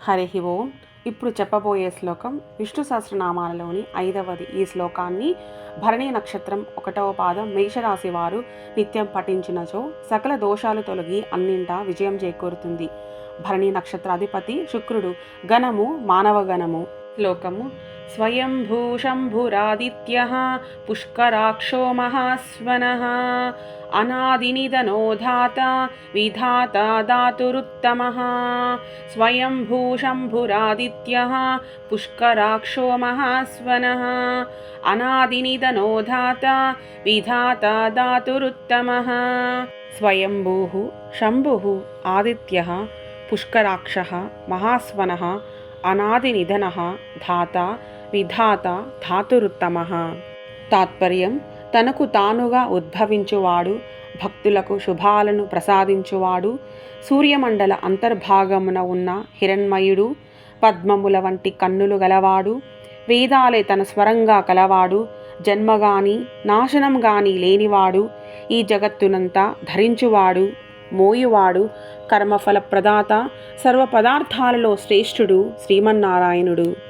హరి ఓం. ఇప్పుడు చెప్పబోయే శ్లోకం విష్ణు సహస్రనామాలలోని ఐదవది ఈ శ్లోకాన్ని భరణి నక్షత్రం ఒకటవ పాదం మేషరాశి వారు నిత్యం పఠించినచో సకల దోషాలు తొలగి అన్నింటా విజయం చేకూరుతుంది. భరణి నక్షత్రాధిపతి శుక్రుడు గణము మానవ గణము శ్లోకము స్వయంభూషంభురాదిత్య పుష్కరాక్షో మహాస్వనః అనాదినిధనో ధాత విధాత దాతురుత్తమः స్వయంభూషంభురాదిత్య పుష్కరాక్షో మహాస్వనः అనాదినిధనో ధాత విధాత దాతురుత్తమः స్వయంభూः శంభుः ఆదిత్యः పుష్కరాక్షः మహాస్వనः అనాదినిధనः ధాత విధాత ధాతురుత్తమ. తాత్పర్యం తనకు తానుగా ఉద్భవించువాడు భక్తులకు శుభాలను ప్రసాదించువాడు సూర్యమండల అంతర్భాగమున ఉన్న హిరణ్మయుడు పద్మముల వంటి కన్నులు గలవాడు వేదాలే తన స్వరంగా కలవాడు జన్మగాని నాశనం గాని లేనివాడు ఈ జగత్తునంతా ధరించువాడు మోయువాడు కర్మఫల ప్రదాత సర్వ పదార్థాలలో శ్రేష్ఠుడు శ్రీమన్నారాయణుడు.